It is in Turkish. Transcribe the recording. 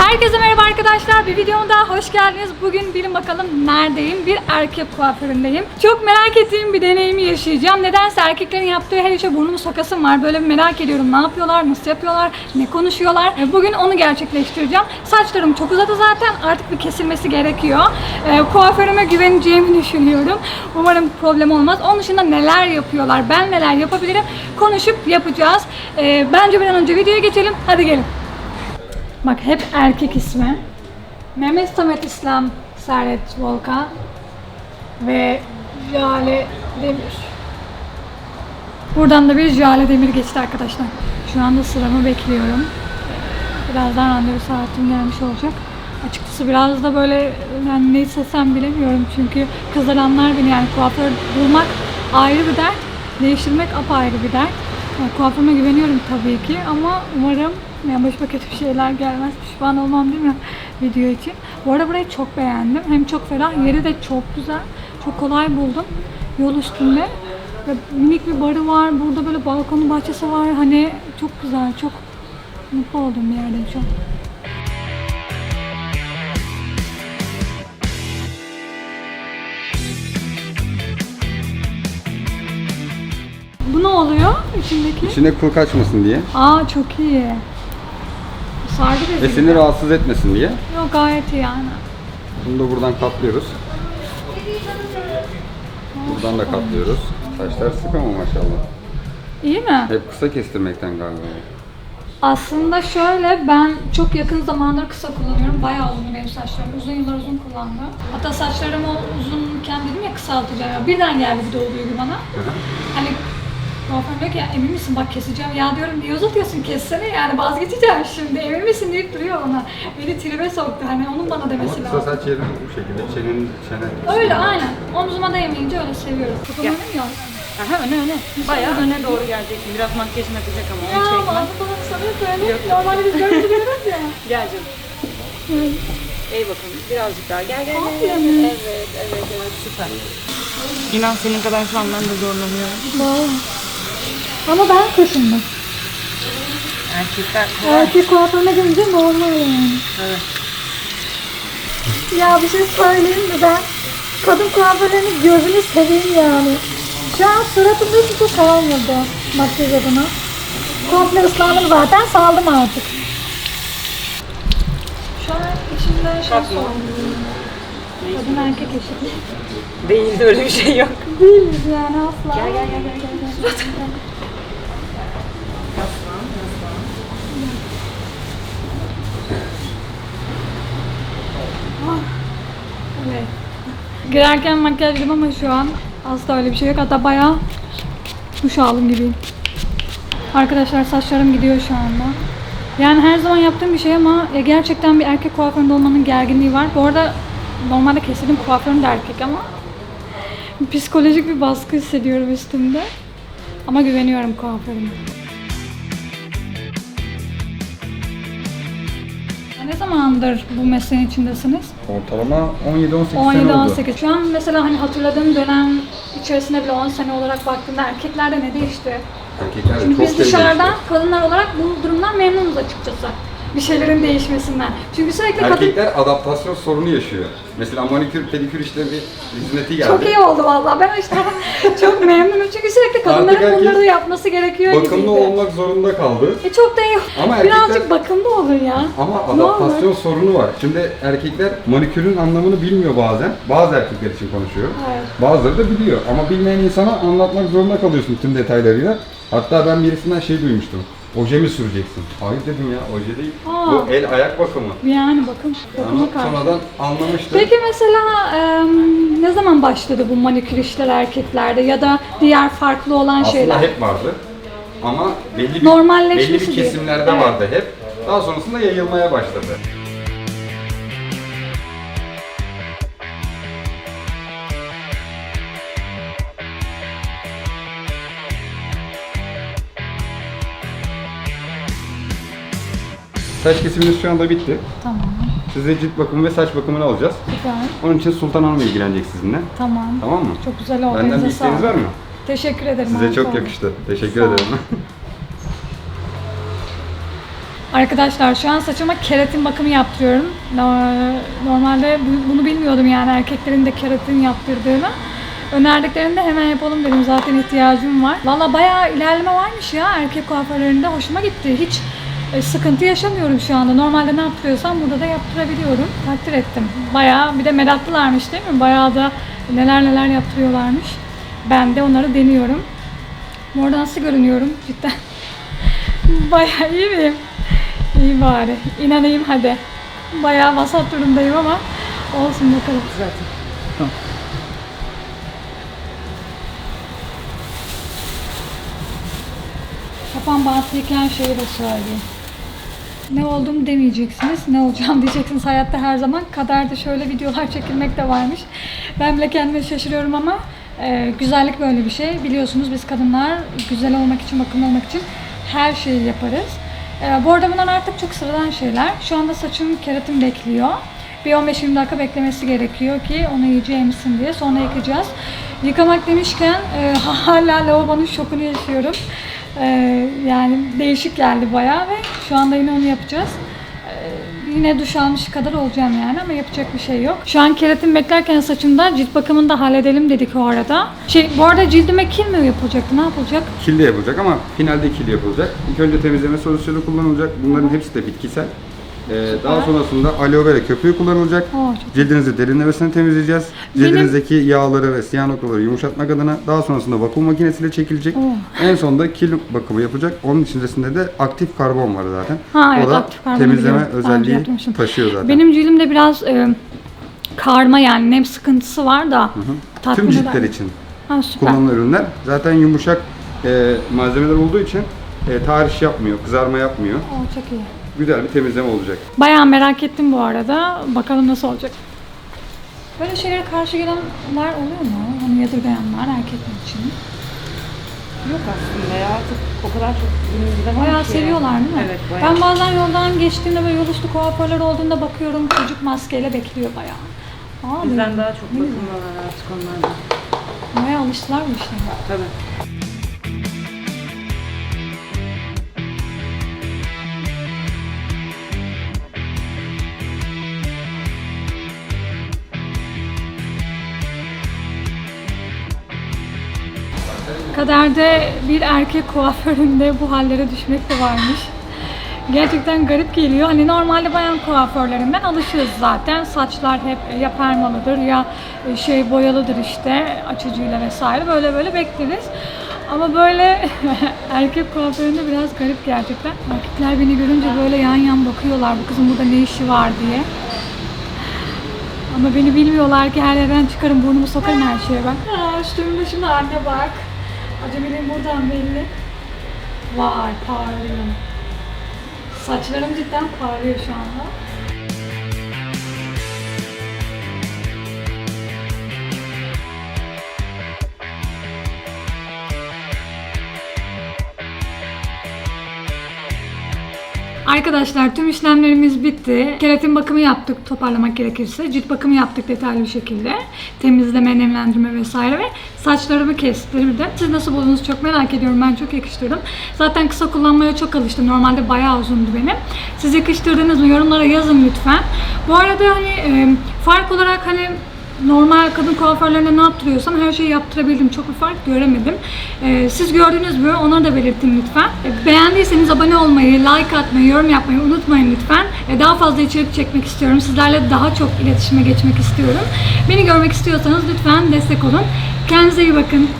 Herkese merhaba arkadaşlar. Bir videoma daha hoş geldiniz. Bugün bilin bakalım neredeyim? Bir erkek kuaföründeyim. Çok merak ettiğim bir deneyimi yaşayacağım. Nedense erkeklerin yaptığı her işe burnumu sokasım var. Böyle bir merak ediyorum. Ne yapıyorlar? Nasıl yapıyorlar? Ne konuşuyorlar? E, Bugün onu gerçekleştireceğim. Saçlarım çok uzadı zaten. Artık bir kesilmesi gerekiyor. E, kuaförüme güveneceğimi düşünüyorum. Umarım problem olmaz. Onun dışında neler yapıyorlar? Ben neler yapabilirim? Konuşup yapacağız. E, bence bir an önce videoya geçelim. Hadi gelin. Bak hep erkek ismi. Mehmet Samet İslam Serhat Volkan ve Jale Demir. Buradan da bir Jale Demir geçti arkadaşlar. Şu anda sıramı bekliyorum. Birazdan randevu saatim gelmiş olacak. Açıkçası biraz da böyle yani ne istesem bilemiyorum çünkü kızlar anlar beni yani kuaför bulmak ayrı bir dert, değiştirmek apayrı bir dert. Yani kuaförüme güveniyorum tabii ki ama umarım yani başıma kötü bir şeyler gelmez. Pişman olmam değil mi video için. Bu arada burayı çok beğendim. Hem çok ferah, yeri de çok güzel. Çok kolay buldum. Yol üstünde. Ve minik bir barı var. Burada böyle balkonu bahçesi var. Hani çok güzel, çok mutlu olduğum bir yerdeyim şu an. Bu ne oluyor içindeki? İçine kıl kaçmasın diye Aa çok iyi. Sardı ve seni rahatsız etmesin diye. Yok gayet iyi yani. Bunu da buradan katlıyoruz. Buradan da katlıyoruz. Saçlar sık ama maşallah. İyi mi? Hep kısa kestirmekten galiba. Aslında şöyle ben çok yakın zamandır kısa kullanıyorum. Bayağı uzun benim saçlarım. Uzun yıllar uzun kullandım. Hatta saçlarım o uzunken dedim ya kısaltacağım. Birden geldi bir de o duygu bana. Hani kuaför diyor ki ya emin misin bak keseceğim. Ya diyorum niye uzatıyorsun kessene yani vazgeçeceğim şimdi. Emin misin deyip duruyor bana. Beni tribe soktu hani onun bana Ama demesi kısa lazım. saç yerini bu şekilde. Çenenin çene. Öyle aynen. Omzuma değmeyince öyle seviyorum. Kafam öyle mi ya? Aha öne öne. Bayağı öne doğru geleceksin. Biraz makyajın akacak ama Ya onu çekme. bazı falan sanıyor böyle. Normalde biz böyle duruyoruz ya. Gel canım. İyi bakalım. Birazcık daha. Gel gel gel. Gel. Evet evet evet süper. İnan senin kadar şu an ben de zorlanıyorum. Vallahi. Ama ben kaşındım. Erkekler kolay. Erkek kuaförüne gelince normal yani. Evet. Ya bir şey söyleyeyim mi ben? Kadın kuaförlerinin gözünü seveyim yani. Şu an suratımda hiçbir şey kalmadı makyaj adına. Komple ıslandım zaten saldım artık. Şu an içimde şey Kalkma. sorumluyum. Kadın erkek eşit. Değildi öyle bir şey yok. Değiliz yani asla. Gel gel gel gel. gel. Girerken makyajlıyım ama şu an asla öyle bir şey yok. Hatta bayağı duş aldım gibiyim. Arkadaşlar saçlarım gidiyor şu anda. Yani her zaman yaptığım bir şey ama ya gerçekten bir erkek kuaföründe olmanın gerginliği var. Bu arada normalde kesildim kuaförüm de erkek ama psikolojik bir baskı hissediyorum üstümde. Ama güveniyorum kuaförüme. Ne zamandır bu mesleğin içindesiniz? Ortalama 17-18 sene oldu. 17-18. Şu an mesela hani hatırladığım dönem içerisinde bile 10 sene olarak baktığımda erkeklerde ne değişti? Erkekler de Şimdi çok biz dışarıdan değişti. kadınlar olarak bu durumdan memnunuz açıkçası. Bir şeylerin değişmesinden. Çünkü sürekli kadın... Erkekler adaptasyon sorunu yaşıyor. Mesela manikür, pedikür işleri hizmeti geldi. Çok iyi oldu vallahi. Ben işte çok memnunum. Çünkü sürekli kadınların Artık herkes bunları yapması gerekiyor Bakımlı gibiydi. olmak zorunda kaldı. E çok da iyi. Ama Birazcık erkekler- bakımlı olun ya. Ama Ne olur. adaptasyon sorunu var. Şimdi erkekler manikürün anlamını bilmiyor bazen. Bazı erkekler için konuşuyor. Evet. Bazıları da biliyor. Ama bilmeyen insana anlatmak zorunda kalıyorsun tüm detaylarıyla. Hatta ben birisinden şey duymuştum. Oje mi süreceksin? Hayır dedim ya, oje değil. Aa. Bu el ayak bakımı. Yani bakın. Ama Bakıma karşı. sonradan anlamıştım. Peki mesela e, ne zaman başladı bu manikür işler erkeklerde ya da diğer farklı olan Aslında şeyler? hep vardı. Ama belli bir, Normalleşmesi belli bir diye. kesimlerde vardı hep. Daha sonrasında yayılmaya başladı. Saç kesimimiz şu anda bitti. Tamam. Size cilt bakımı ve saç bakımını alacağız. Güzel. Onun için Sultan Hanım ilgilenecek sizinle. Tamam. Tamam mı? Çok güzel oldu. Benden bir Elinize isteğiniz sağlık. var mı? Teşekkür ederim. Size çok yakıştı. Teşekkür Sağ ol. ederim. Arkadaşlar şu an saçıma keratin bakımı yaptırıyorum. No- Normalde bu- bunu bilmiyordum yani erkeklerin de keratin yaptırdığını. Önerdiklerinde hemen yapalım dedim zaten ihtiyacım var. Valla bayağı ilerleme varmış ya erkek kuaförlerinde hoşuma gitti. Hiç sıkıntı yaşamıyorum şu anda. Normalde ne yaptırıyorsam burada da yaptırabiliyorum. Takdir ettim. Bayağı bir de meraklılarmış değil mi? Bayağı da neler neler yaptırıyorlarmış. Ben de onları deniyorum. Bu arada nasıl görünüyorum cidden? Bayağı iyi miyim? İyi bari. İnanayım hadi. Bayağı vasat durumdayım ama olsun bakalım. Zaten. Kafam bantıyken şeyi de söyleyeyim. Ne oldum demeyeceksiniz, ne olacağım diyeceksiniz hayatta her zaman. Kaderde şöyle videolar çekilmek de varmış. Ben bile kendime şaşırıyorum ama e, güzellik böyle bir şey. Biliyorsunuz biz kadınlar güzel olmak için, bakımlı olmak için her şeyi yaparız. E, bu arada bunlar artık çok sıradan şeyler. Şu anda saçım keratin bekliyor. Bir 15-20 dakika beklemesi gerekiyor ki onu iyice emsin diye. Sonra yıkayacağız. Yıkamak demişken e, hala lavabonun şokunu yaşıyorum. E, yani değişik geldi bayağı ve şu anda yine onu yapacağız. E, yine duş almış kadar olacağım yani ama yapacak bir şey yok. Şu an keratin beklerken saçımda cilt bakımını da halledelim dedik o arada. Şey bu arada cildime kil mi yapılacaktı? Ne yapılacak? Kil de yapılacak ama finalde kil yapılacak. İlk önce temizleme solüsyonu kullanılacak. Bunların hepsi de bitkisel. Ee, daha sonrasında aloe vera köpüğü kullanılacak. Oo, çok Cildinizi derinlemesine temizleyeceğiz. Benim- Cildinizdeki yağları ve siyah noktaları yumuşatmak adına daha sonrasında vakum makinesiyle çekilecek. En sonunda kil bakımı yapacak. Onun içerisinde de aktif karbon var zaten. Ha, evet, o da aktif karbonu temizleme biliyorum. Daha önce özelliği taşıyor zaten. Benim cildimde biraz e, karma yani nem sıkıntısı var da. Tüm tatmin ciltler eder. için Ha, süper. kullanılan ürünler zaten yumuşak e, malzemeler olduğu için e, tahriş yapmıyor, kızarma yapmıyor. Oo, çok iyi. Güzel bir temizleme olacak. Bayağı merak ettim bu arada. Bakalım nasıl olacak. Böyle şeylere karşı gelenler oluyor mu? Hani yadırgayanlar erkekler için. Yok aslında ya artık o kadar çok günümüzde var Bayağı ki. seviyorlar değil mi? Evet bayağı. Ben bazen yoldan geçtiğimde böyle yol üstü kuaförler olduğunda bakıyorum çocuk maskeyle bekliyor bayağı. Aa, Bizden diyorum, daha çok bakımlılar artık onlardan. Bayağı alıştılar bu işe. Tabii. Kaderde bir erkek kuaföründe bu hallere düşmek de varmış. Gerçekten garip geliyor. Hani normalde bayan kuaförlerinden alışırız zaten. Saçlar hep ya permalıdır ya şey boyalıdır işte açıcıyla vesaire. Böyle böyle bekleriz. Ama böyle erkek kuaföründe biraz garip gerçekten. Erkekler beni görünce böyle yan yan bakıyorlar. Bu kızın burada ne işi var diye. Ama beni bilmiyorlar ki her yerden çıkarım burnumu sokarım her şeye ben. Aa, üstümün başımda anne bak. Acemiliğim buradan belli. Vay parlıyor. Saçlarım cidden parlıyor şu anda. Arkadaşlar tüm işlemlerimiz bitti. Keratin bakımı yaptık toparlamak gerekirse. Cilt bakımı yaptık detaylı bir şekilde. Temizleme, nemlendirme vesaire ve saçlarımı kestirdim. Siz nasıl buldunuz çok merak ediyorum. Ben çok yakıştırdım. Zaten kısa kullanmaya çok alıştım. Normalde bayağı uzundu benim. Siz yakıştırdınız mı? Yorumlara yazın lütfen. Bu arada hani e, fark olarak hani normal kadın kuaförlerine ne yaptırıyorsam her şeyi yaptırabildim. Çok bir fark göremedim. Ee, siz gördünüz mü? Onları da belirtin lütfen. Ee, beğendiyseniz abone olmayı, like atmayı, yorum yapmayı unutmayın lütfen. Ee, daha fazla içerik çekmek istiyorum. Sizlerle daha çok iletişime geçmek istiyorum. Beni görmek istiyorsanız lütfen destek olun. Kendinize iyi bakın.